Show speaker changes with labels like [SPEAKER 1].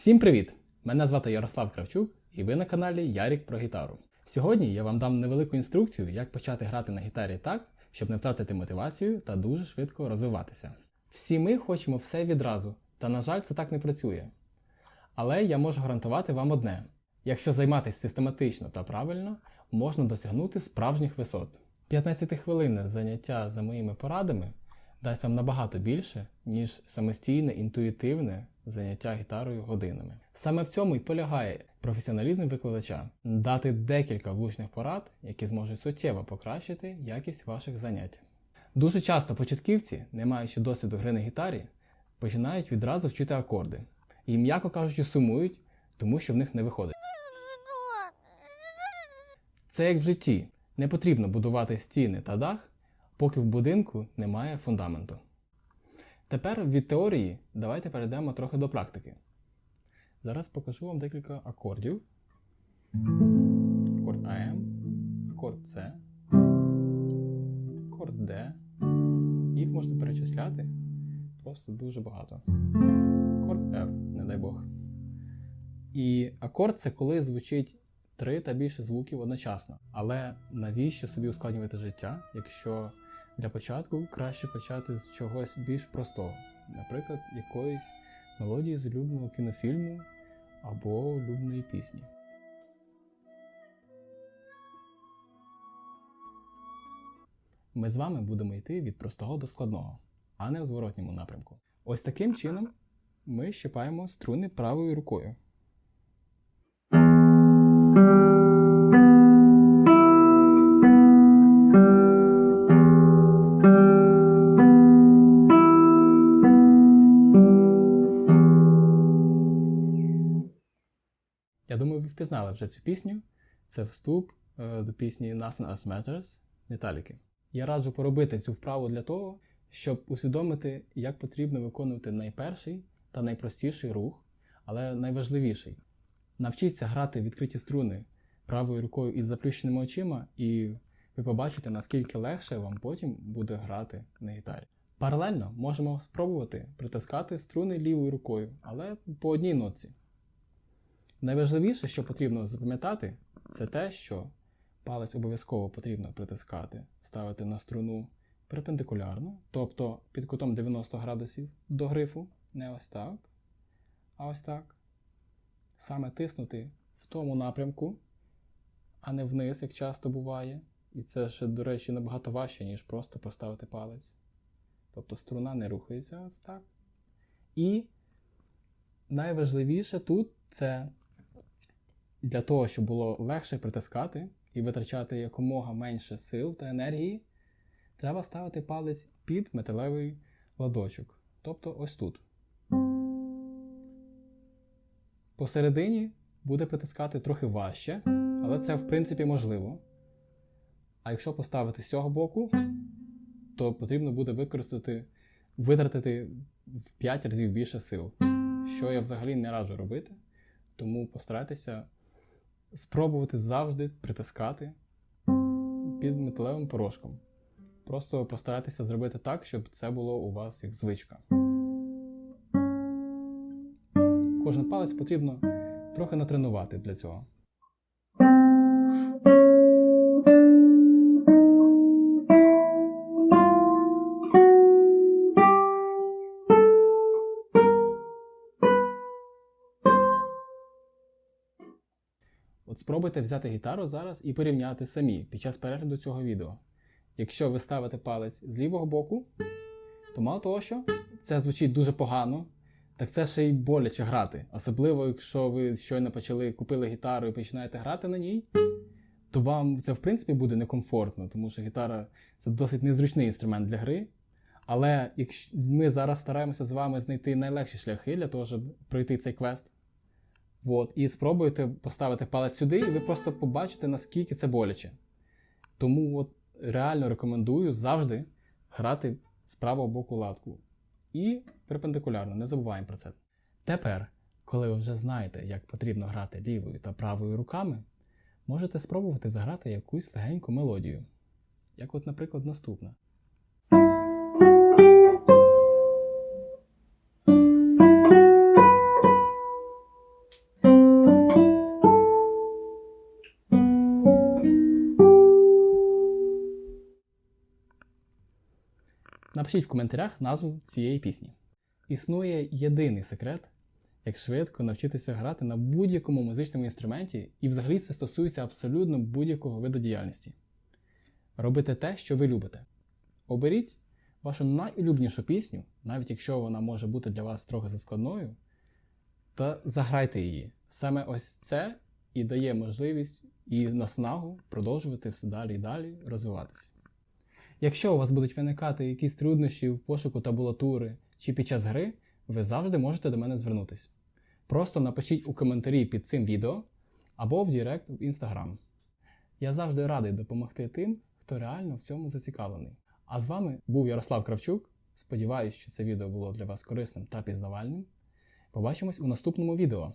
[SPEAKER 1] Всім привіт! Мене звати Ярослав Кравчук, і ви на каналі Ярік про гітару. Сьогодні я вам дам невелику інструкцію, як почати грати на гітарі так, щоб не втратити мотивацію та дуже швидко розвиватися. Всі ми хочемо все відразу, та, на жаль, це так не працює. Але я можу гарантувати вам одне: якщо займатися систематично та правильно, можна досягнути справжніх висот. 15-хвилинне заняття за моїми порадами дасть вам набагато більше, ніж самостійне інтуїтивне заняття гітарою годинами. Саме в цьому і полягає професіоналізм викладача дати декілька влучних порад, які зможуть суттєво покращити якість ваших занять. Дуже часто початківці, не маючи досвіду гри на гітарі, починають відразу вчити акорди і, м'яко кажучи, сумують, тому що в них не виходить. Це як в житті. Не потрібно будувати стіни та дах, поки в будинку немає фундаменту. Тепер від теорії давайте перейдемо трохи до практики. Зараз покажу вам декілька акордів. Акорд АМ, акорд С, акорд Д. Їх можна перечисляти просто дуже багато. Акорд F, не дай Бог. І акорд це коли звучить три та більше звуків одночасно. Але навіщо собі ускладнювати життя, якщо для початку краще почати з чогось більш простого, наприклад, якоїсь мелодії з улюбленого кінофільму або улюбленої пісні. Ми з вами будемо йти від простого до складного, а не в зворотньому напрямку. Ось таким чином ми щипаємо струни правою рукою. Впізнали вже цю пісню. Це вступ е, до пісні Nothing Else Matters Металіки. Я раджу поробити цю вправу для того, щоб усвідомити, як потрібно виконувати найперший та найпростіший рух, але найважливіший. Навчіться грати відкриті струни правою рукою із заплющеними очима, і ви побачите, наскільки легше вам потім буде грати на гітарі. Паралельно можемо спробувати притискати струни лівою рукою, але по одній нотці. Найважливіше, що потрібно запам'ятати, це те, що палець обов'язково потрібно притискати, ставити на струну перпендикулярно, тобто під кутом 90 градусів до грифу, не ось так, а ось так. Саме тиснути в тому напрямку, а не вниз, як часто буває. І це ще, до речі, набагато важче, ніж просто поставити палець. Тобто струна не рухається ось так. І найважливіше тут це для того, щоб було легше притискати і витрачати якомога менше сил та енергії, треба ставити палець під металевий ладочок. Тобто ось тут. Посередині буде притискати трохи важче, але це в принципі можливо. А якщо поставити з цього боку, то потрібно буде використати, витратити в 5 разів більше сил, що я взагалі не раджу робити. Тому постарайтеся спробувати завжди притискати під металевим порошком. Просто постарайтеся зробити так, щоб це було у вас як звичка. Кожен палець потрібно трохи натренувати для цього. От спробуйте взяти гітару зараз і порівняти самі під час перегляду цього відео. Якщо ви ставите палець з лівого боку, то мало того, що це звучить дуже погано, так це ще й боляче грати. Особливо, якщо ви щойно почали купили гітару і починаєте грати на ній, то вам це в принципі буде некомфортно, тому що гітара це досить незручний інструмент для гри. Але якщо ми зараз стараємося з вами знайти найлегші шляхи для того, щоб пройти цей квест. От, і спробуйте поставити палець сюди, і ви просто побачите, наскільки це боляче. Тому от реально рекомендую завжди грати з правого боку латку. І перпендикулярно, не забуваємо про це. Тепер, коли ви вже знаєте, як потрібно грати лівою та правою руками, можете спробувати заграти якусь легеньку мелодію. Як, от, наприклад, наступна. Напишіть в коментарях назву цієї пісні. Існує єдиний секрет, як швидко навчитися грати на будь-якому музичному інструменті, і взагалі це стосується абсолютно будь-якого виду діяльності. Робити те, що ви любите. Оберіть вашу найулюбленішу пісню, навіть якщо вона може бути для вас трохи заскладною, та заграйте її. Саме ось це і дає можливість і наснагу продовжувати все далі і далі розвиватися. Якщо у вас будуть виникати якісь труднощі в пошуку табулатури чи під час гри, ви завжди можете до мене звернутися. Просто напишіть у коментарі під цим відео або в Директ в Instagram. Я завжди радий допомогти тим, хто реально в цьому зацікавлений. А з вами був Ярослав Кравчук. Сподіваюсь, що це відео було для вас корисним та пізнавальним. Побачимось у наступному відео.